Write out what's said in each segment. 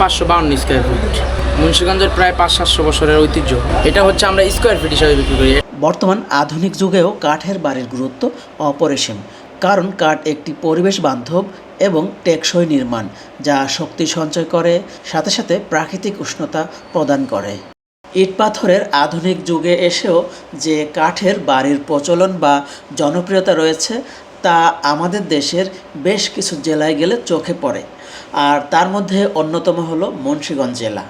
পাঁচশো বাউন্ন square feet মুন্সিগঞ্জের প্রায় পাঁচ, সাতশো বছরের ঐতিহ্য। এটা হচ্ছে আমরা স্কোয়ার ফিট হিসাবে বিক্রি করি। বর্তমান আধুনিক যুগেও কাঠের বাড়ির গুরুত্ব অপরিসীম। কারণ কাঠ একটি পরিবেশ বান্ধব এবং টেকসই নির্মাণ, যা শক্তি সঞ্চয় করে, সাথে সাথে প্রাকৃতিক উষ্ণতা প্রদান করে। ইট পাথরের আধুনিক যুগে এসেও যে কাঠের বাড়ির প্রচলন বা জনপ্রিয়তা রয়েছে তা আমাদের দেশের বেশ কিছু জেলায় গেলে চোখে পড়ে। আর তার মধ্যে অন্যতম হলো মুন্সীগঞ্জ জেলা।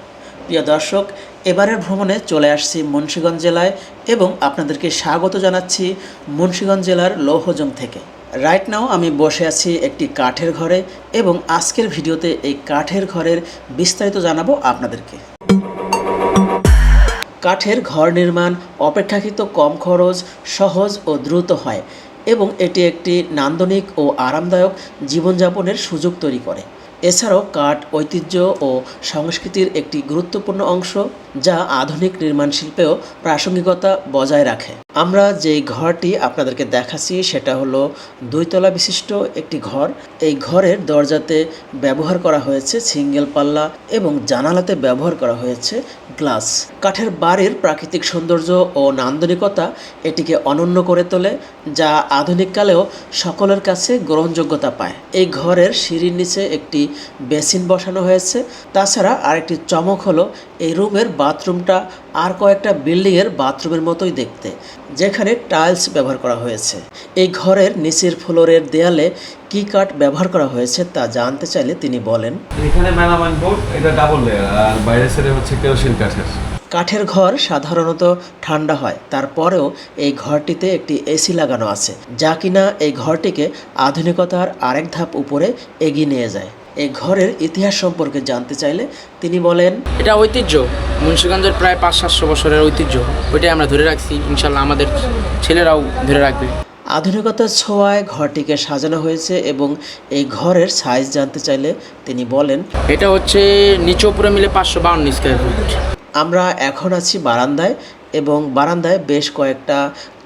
প্রিয় দর্শক, এবারের ভ্রমণে চলে আসছি মুন্সীগঞ্জ জেলায় এবং আপনাদেরকে স্বাগত জানাচ্ছি মুন্সীগঞ্জ জেলার লৌহজং থেকে। রাইট নাও আমি বসে আছি একটি কাঠের ঘরে এবং আজকের ভিডিওতে এই কাঠের ঘরের বিস্তারিত জানাব আপনাদেরকে। কাঠের ঘর নির্মাণ অপেক্ষাকৃত কম খরচ, সহজ ও দ্রুত হয়। এবং এটি একটি নান্দনিক ও আরামদায়ক জীবনযাপনের সুযোগ তৈরি করে। এছাড়াও কাঠ, ঐতিহ্য ও সংস্কৃতির একটি গুরুত্বপূর্ণ অংশ। যা আধুনিক নির্মাণ শিল্পেও প্রাসঙ্গিকতা বজায় রাখে। আমরা যেই ঘরটি আপনাদেরকে দেখাচ্ছি, সেটা হলো দুইতলা বিশিষ্ট একটি ঘর। এই ঘরের দরজাতে ব্যবহার করা হয়েছে সিঙ্গেল পাল্লা এবং জানালাতে ব্যবহার করা হয়েছে গ্লাস। কাঠের বাড়ির প্রাকৃতিক সৌন্দর্য ও নান্দনিকতা এটিকে অনন্য করে তোলে, যা আধুনিককালেও সকলের কাছে গ্রহণযোগ্যতা পায়। এই ঘরের সিঁড়ির নিচে একটি বেসিন বসানো হয়েছে। তাছাড়া আরেকটি চমক হলো এই রুমের বাথরুমটা আর কয়েকটা বিল্ডিংয়ের বাথরুমের মতোই দেখতে যেখানে টাইলস ব্যবহার করা হয়েছে। এই ঘরের নিচের ফ্লোরের দেয়ালে কি কাঠ ব্যবহার করা হয়েছে তা জানতে চাইলে তিনি বলেন এখানে মেলামাইন বোর্ড এটা ডাবল লেয়ার আর বাইরের সাইডে হচ্ছে কেরোসিন কাঠের। কাঠের ঘর সাধারণত ঠান্ডা হয় তারপরেও এই ঘরটিতে একটি এসি লাগানো আছে যা কিনা এই ঘরটিকে আধুনিকতার আরেক ধাপ উপরে এগিয়ে নিয়ে যায়। এই ঘরের ইতিহাস সম্পর্কে জানতে চাইলে তিনি বলেন এটা ঐতিহ্য। মুন্সিগঞ্জের প্রায় পাঁচ সাতশো বছরের ঐতিহ্য। ওইটাই আমরা ধরে রাখছি। ইনশাল্লাহ আমাদের ছেলেরাও ধরে রাখবে। আধুনিকতার ছোঁয়ায় ঘরটিকে সাজানো হয়েছে এবং এই ঘরের সাইজ জানতে চাইলে তিনি বলেন এটা হচ্ছে নিচে উপরে মিলে পাঁচশো বাউন্ন স্কোয়ার ফিট আমরা এখন আছি বারান্দায় এবং বারান্দায় বেশ কয়েকটা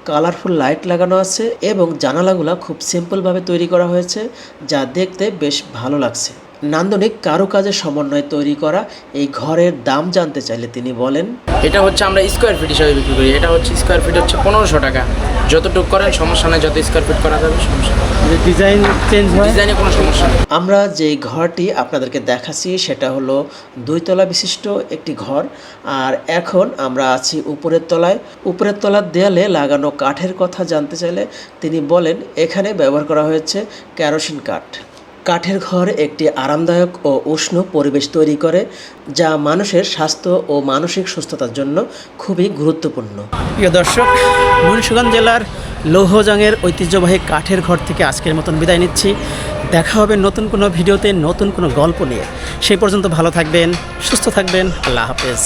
কালারফুল লাইট লাগানো আছে এবং জানালাগুলো খুব সিম্পলভাবে তৈরি করা হয়েছে যা দেখতে বেশ ভালো লাগছে। নান্দনিক কারও কারুকাজের সমন্বয়ে তৈরি করা এই ঘরের দাম জানতে চাইলে তিনি বলেন এটা হচ্ছে আমরা স্কোয়ার ফিট হিসাবে বিক্রি করি। এটা হচ্ছে স্কোয়ার ফিট হচ্ছে পনেরোশো টাকা। যতটুকু করেন সমস্যা নেই যত স্কোয়ার ফিট করা যাবে সমস্যা ডিজাইন চেঞ্জ ডিজাইনে কোনো সমস্যা নেই। আমরা যেই ঘরটি আপনাদেরকে দেখাচ্ছি সেটা হলো দুইতলা বিশিষ্ট একটি ঘর। আর এখন আমরা আছি উপরের তলায়। উপরের তলার দেয়ালে লাগানো কাঠের কথা জানতে চাইলে তিনি বলেন এখানে ব্যবহার করা হয়েছে কেরোসিন কাঠ। কাঠের ঘর একটি আরামদায়ক ও উষ্ণ পরিবেশ তৈরি করে, যা মানুষের স্বাস্থ্য ও মানসিক সুস্থতার জন্য খুবই গুরুত্বপূর্ণ। প্রিয় দর্শক, মুন্সিগঞ্জ জেলার লৌহজংয়ের ঐতিহ্যবাহী কাঠের ঘর থেকে আজকের মতন বিদায় নিচ্ছি। দেখা হবে নতুন কোনো ভিডিওতে, নতুন কোনো গল্প নিয়ে। সেই পর্যন্ত ভালো থাকবেন, সুস্থ থাকবেন। আল্লাহ হাফেজ।